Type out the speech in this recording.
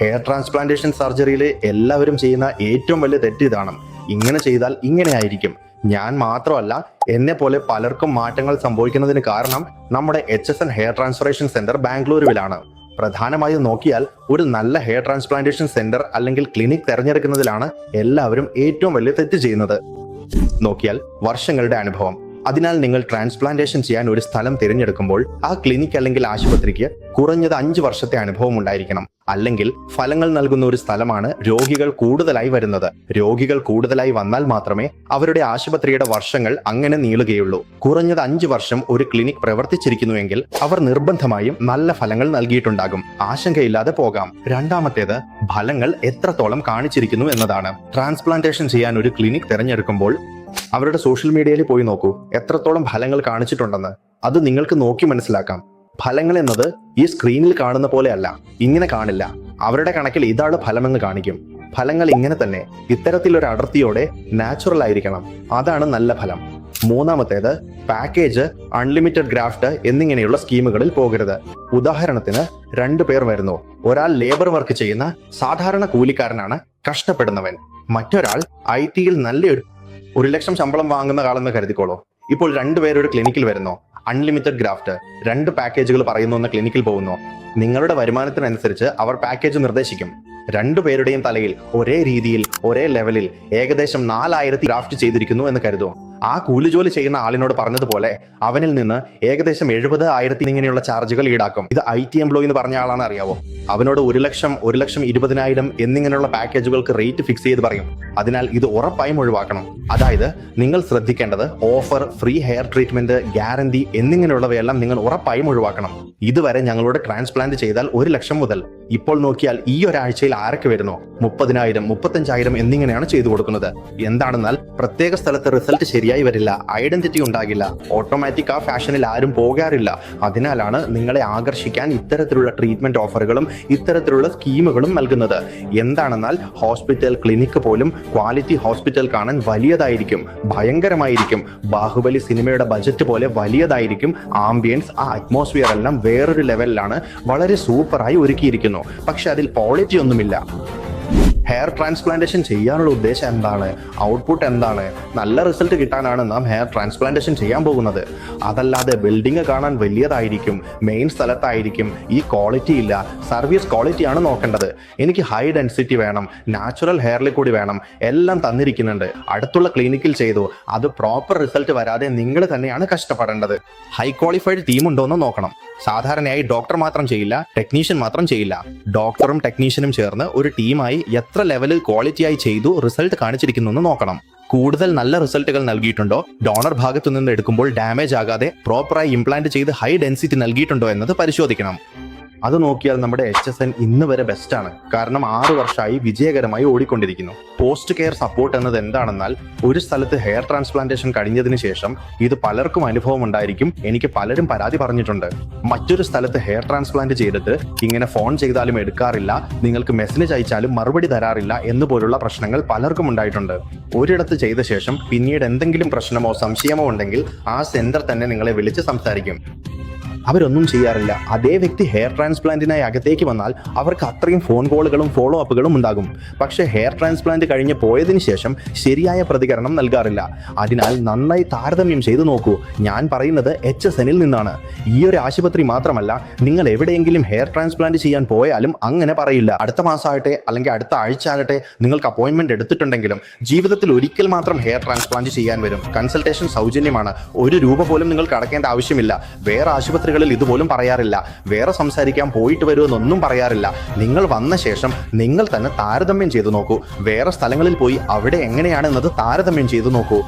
Hair transplantation സർജറിയിൽ എല്ലാവരും ചെയ്യുന്ന ഏറ്റവും വലിയ തെറ്റ് ഇതാണ്. ഇങ്ങനെ ചെയ്താൽ ഇങ്ങനെ ആയിരിക്കും. ഞാൻ മാത്രമല്ല എന്നെ പോലെ പലർക്കും മാറ്റങ്ങൾ സംഭവിക്കുന്നതിന് കാരണം നമ്മുടെ H S N hair transplantation centre ബാംഗ്ലൂരുവിലാണ്. പ്രധാനമായും നോക്കിയാൽ ഒരു നല്ല ഹെയർ ട്രാൻസ്പ്ലാന്റേഷൻ സെന്റർ അല്ലെങ്കിൽ ക്ലിനിക് തിരഞ്ഞെടുക്കുന്നതിലാണ് എല്ലാവരും ഏറ്റവും വലിയ തെറ്റ് ചെയ്യുന്നത്. നോക്കിയാൽ വർഷങ്ങളുടെ അനുഭവം. അതിനാൽ നിങ്ങൾ ട്രാൻസ്പ്ലാന്റേഷൻ ചെയ്യാൻ ഒരു സ്ഥലം തിരഞ്ഞെടുക്കുമ്പോൾ ആ ക്ലിനിക് അല്ലെങ്കിൽ ആശുപത്രിക്ക് കുറഞ്ഞത് അഞ്ച് വർഷത്തെ അനുഭവം ഉണ്ടായിരിക്കണം. അല്ലെങ്കിൽ ഫലങ്ങൾ നൽകുന്ന ഒരു സ്ഥലമാണ് രോഗികൾ കൂടുതലായി വരുന്നത്. രോഗികൾ കൂടുതലായി വന്നാൽ മാത്രമേ അവരുടെ ആശുപത്രിയുടെ വർഷങ്ങൾ അങ്ങനെ നീളുകയുള്ളൂ. കുറഞ്ഞത് അഞ്ച് വർഷം ഒരു ക്ലിനിക് പ്രവർത്തിച്ചിരിക്കുന്നുവെങ്കിൽ അവർ നിർബന്ധമായും നല്ല ഫലങ്ങൾ നൽകിയിട്ടുണ്ടാകും. ആശങ്കയില്ലാതെ പോകാം. രണ്ടാമത്തേത് ഫലങ്ങൾ എത്രത്തോളം കാണിച്ചിരിക്കുന്നു എന്നതാണ്. ട്രാൻസ്പ്ലാന്റേഷൻ ചെയ്യാൻ ഒരു ക്ലിനിക് തിരഞ്ഞെടുക്കുമ്പോൾ അവരുടെ സോഷ്യൽ മീഡിയയിൽ പോയി നോക്കൂ. എത്രത്തോളം ഫലങ്ങൾ കാണിച്ചിട്ടുണ്ടെന്ന്. അത് നിങ്ങൾക്ക് നോക്കി മനസ്സിലാക്കാം. ഫലങ്ങൾ എന്നത് ഈ സ്ക്രീനിൽ കാണുന്ന പോലെയല്ല ഇങ്ങനെ കാണില്ല. അവരുടെ കണക്കിൽ ഇതാണ് ഫലമെന്ന് കാണിക്കും. ഫലങ്ങൾ ഇങ്ങനെ തന്നെ. ഇത്തരത്തിലൊരു അടർത്തിയോടെ നാച്ചുറൽ ആയിരിക്കണം. അതാണ് നല്ല ഫലം. മൂന്നാമത്തേത് പാക്കേജ് അൺലിമിറ്റഡ് ഗ്രാഫ്റ്റ് എന്നിങ്ങനെയുള്ള സ്കീമുകളിൽ പോകരുത്. ഉദാഹരണത്തിന് രണ്ടു പേർ വരുന്നു. ഒരാൾ ലേബർ വർക്ക് ചെയ്യുന്ന സാധാരണ കൂലിക്കാരനാണ് കഷ്ടപ്പെടുന്നവൻ. മറ്റൊരാൾ ഐ ടിയിൽ നല്ല ഒരു ലക്ഷം ശമ്പളം വാങ്ങുന്ന ആളെന്ന് കരുതിക്കോളോ. ഇപ്പോൾ രണ്ടുപേരൊരു ക്ലിനിക്കിൽ വരുന്നോ. അൺലിമിറ്റഡ് ഗ്രാഫ്റ്റ് രണ്ട് പാക്കേജുകൾ പറയുന്നു എന്ന ക്ലിനിക്കിൽ പോകുന്നു. നിങ്ങളുടെ വരുമാനത്തിനനുസരിച്ച് അവർ പാക്കേജ് നിർദ്ദേശിക്കും. രണ്ടുപേരുടെയും തലയിൽ ഒരേ രീതിയിൽ ഒരേ ലെവലിൽ ഏകദേശം നാലായിരത്തി ഗ്രാഫ്റ്റ് ചെയ്തിരിക്കുന്നു എന്ന് കരുതൂ. ആ കൂലിജോലി ചെയ്യുന്ന ആളിനോട് പറഞ്ഞതുപോലെ അവനിൽ നിന്ന് ഏകദേശം എഴുപത് ആയിരത്തി ഇങ്ങനെയുള്ള ചാർജുകൾ ഈടാക്കും. ഇത് ഐ ടി എംപ്ലോയി എന്ന് പറഞ്ഞ ആളാണ് അറിയാവോ? അവനോട് ഒരു ലക്ഷം ഒരു ലക്ഷം ഇരുപതിനായിരം എന്നിങ്ങനെയുള്ള പാക്കേജുകൾക്ക് റേറ്റ് ഫിക്സ് ചെയ്ത് പറയും. അതിനാൽ ഇത് ഉറപ്പായും ഒഴിവാക്കണം. അതായത് നിങ്ങൾ ശ്രദ്ധിക്കേണ്ടത് offer free hair treatment guarantee എന്നിങ്ങനെയുള്ളവയെല്ലാം നിങ്ങൾ ഉറപ്പായും ഒഴിവാക്കണം. ഇതുവരെ ഞങ്ങളോട് ട്രാൻസ്പ്ലാന്റ് ചെയ്താൽ ഒരു ലക്ഷം മുതൽ ഇപ്പോൾ നോക്കിയാൽ ഈ ഒരാഴ്ചയിൽ ആരൊക്കെ വരുന്നോ? മുപ്പതിനായിരം മുപ്പത്തഞ്ചായിരം എന്നിങ്ങനെയാണ് ചെയ്തു കൊടുക്കുന്നത്. എന്താണെന്നാൽ പ്രത്യേക സ്ഥലത്ത് റിസൾട്ട് ശരിയായി വരില്ല ഐഡന്റിറ്റി ഉണ്ടാകില്ല ഓട്ടോമാറ്റിക് ആ ഫാഷനിൽ ആരും പോകാറില്ല. അതിനാലാണ് നിങ്ങളെ ആകർഷിക്കാൻ ഇത്തരത്തിലുള്ള ട്രീറ്റ്മെന്റ് ഓഫറുകളും ഇത്തരത്തിലുള്ള സ്കീമുകളും നൽകുന്നത്. എന്താണെന്നാൽ ഹോസ്പിറ്റൽ ക്ലിനിക്ക് പോലും ക്വാളിറ്റി ഹോസ്പിറ്റൽ കാണാൻ വലിയതായിരിക്കും ഭയങ്കരമായിരിക്കും. ബാഹുബലി സിനിമയുടെ ബജറ്റ് പോലെ വലിയതായിരിക്കും. ആംബിയൻസ് ആ അറ്റ്മോസ്ഫിയർ എല്ലാം വേറൊരു ലെവലിലാണ് വളരെ സൂപ്പറായി ഒരുക്കിയിരിക്കുന്നു. പക്ഷെ അതിൽ ക്വാളിറ്റി ഒന്നുമില്ല. ഹെയർ ട്രാൻസ്പ്ലാന്റേഷൻ ചെയ്യാനുള്ള ഉദ്ദേശം എന്താണ്? ഔട്ട്പുട്ട് എന്താണ്? നല്ല റിസൾട്ട് കിട്ടാനാണ് നാം ഹെയർ ട്രാൻസ്പ്ലാന്റേഷൻ ചെയ്യാൻ പോകുന്നത്. അതല്ലാതെ ബിൽഡിംഗ് കാണാൻ വലിയതായിരിക്കും മെയിൻ സ്ഥലത്തായിരിക്കും ഈ ക്വാളിറ്റി ഇല്ല സർവീസ് ക്വാളിറ്റിയാണ് നോക്കേണ്ടത്. എനിക്ക് ഹൈ ഡെൻസിറ്റി വേണം നാച്ചുറൽ ഹെയറിൽ കൂടി വേണം എല്ലാം തന്നിരിക്കുന്നുണ്ട്. അടുത്തുള്ള ക്ലിനിക്കിൽ ചെയ്തു അത് പ്രോപ്പർ റിസൾട്ട് വരാതെ നിങ്ങൾ തന്നെയാണ് കഷ്ടപ്പെടേണ്ടത്. ഹൈ ക്വാളിഫൈഡ് ടീം ഉണ്ടോ എന്ന് നോക്കണം. സാധാരണയായി ഡോക്ടർ മാത്രം ചെയ്യില്ല ടെക്നീഷ്യൻ മാത്രം ചെയ്യില്ല. ഡോക്ടറും ടെക്നീഷ്യനും ചേർന്ന് ഒരു ടീമായി എത്ര ലെവലിൽ ക്വാളിറ്റിയായി ചെയ്തു റിസൾട്ട് കാണിച്ചിരിക്കുന്നു എന്ന് നോക്കണം. കൂടുതൽ നല്ല റിസൾട്ടുകൾ നൽകിയിട്ടുണ്ടോ? ഡോണർ ഭാഗത്തു നിന്ന് എടുക്കുമ്പോൾ ഡാമേജ് ആകാതെ പ്രോപ്പറായി ഇംപ്ലാന്റ് ചെയ്ത് ഹൈ ഡെൻസിറ്റി നൽകിയിട്ടുണ്ടോ എന്നത് പരിശോധിക്കണം. അത് നോക്കിയാൽ നമ്മുടെ എച്ച് എസ് എൻ ഇന്ന് വരെ ബെസ്റ്റ് ആണ്. കാരണം ആറു വർഷമായി വിജയകരമായി ഓടിക്കൊണ്ടിരിക്കുന്നു. പോസ്റ്റ് കെയർ സപ്പോർട്ട് എന്നത് എന്താണെന്നാൽ ഒരു സ്ഥലത്ത് ഹെയർ ട്രാൻസ്പ്ലാന്റേഷൻ കഴിഞ്ഞതിന് ശേഷം ഇത് പലർക്കും അനുഭവം ഉണ്ടായിരിക്കും. എനിക്ക് പലരും പരാതി പറഞ്ഞിട്ടുണ്ട്. മറ്റൊരു സ്ഥലത്ത് ഹെയർ ട്രാൻസ്പ്ലാന്റ് ചെയ്തിട്ട് ഇങ്ങനെ ഫോൺ ചെയ്താലും എടുക്കാറില്ല. നിങ്ങൾക്ക് മെസ്സേജ് അയച്ചാലും മറുപടി തരാറില്ല എന്നുപോലുള്ള പ്രശ്നങ്ങൾ പലർക്കും ഉണ്ടായിട്ടുണ്ട്. ഒരിടത്ത് ചെയ്ത ശേഷം പിന്നീട് എന്തെങ്കിലും പ്രശ്നമോ സംശയമോ ഉണ്ടെങ്കിൽ ആ സെന്റർ തന്നെ നിങ്ങളെ വിളിച്ച് സംസാരിക്കും. അവരൊന്നും ചെയ്യാറില്ല. അതേ വ്യക്തി ഹെയർ ട്രാൻസ്പ്ലാന്റിനായി അകത്തേക്ക് വന്നാൽ അവർക്ക് അത്രയും ഫോൺ കോളുകളും ഫോളോ അപ്പുകളും ഉണ്ടാകും. പക്ഷേ ഹെയർ ട്രാൻസ്പ്ലാന്റ് കഴിഞ്ഞ് പോയതിനു ശേഷം ശരിയായ പ്രതികരണം നൽകാറില്ല. അതിനാൽ നന്നായി താരതമ്യം ചെയ്തു നോക്കൂ. ഞാൻ പറയുന്നത് എച്ച് എസ് എനിൽ നിന്നാണ്. ഈ ഒരു ആശുപത്രി മാത്രമല്ല നിങ്ങൾ എവിടെയെങ്കിലും ഹെയർ ട്രാൻസ്പ്ലാന്റ് ചെയ്യാൻ പോയാലും അങ്ങനെ പറയില്ല. അടുത്ത മാസമാകട്ടെ അല്ലെങ്കിൽ അടുത്ത ആഴ്ച ആകട്ടെ നിങ്ങൾക്ക് അപ്പോയിന്റ്മെന്റ് എടുത്തിട്ടുണ്ടെങ്കിലും ജീവിതത്തിൽ ഒരിക്കൽ മാത്രം ഹെയർ ട്രാൻസ്പ്ലാന്റ് ചെയ്യാൻ വരും. കൺസൾട്ടേഷൻ സൗജന്യമാണ്. ഒരു രൂപ പോലും നിങ്ങൾക്ക് അടക്കേണ്ട ആവശ്യമില്ല. വേറെ ആശുപത്രികളിൽ ഇതുപോലും പറയാറില്ല. വേറെ സംസാരിക്കാൻ പോയിട്ട് വരുമെന്നൊന്നും പറയാറില്ല. നിങ്ങൾ വന്ന ശേഷം നിങ്ങൾ തന്നെ താരതമ്യം ചെയ്തു നോക്കൂ. വേറെ സ്ഥലങ്ങളിൽ പോയി അവിടെ എങ്ങനെയാണെന്നത് താരതമ്യം ചെയ്തു നോക്കൂ.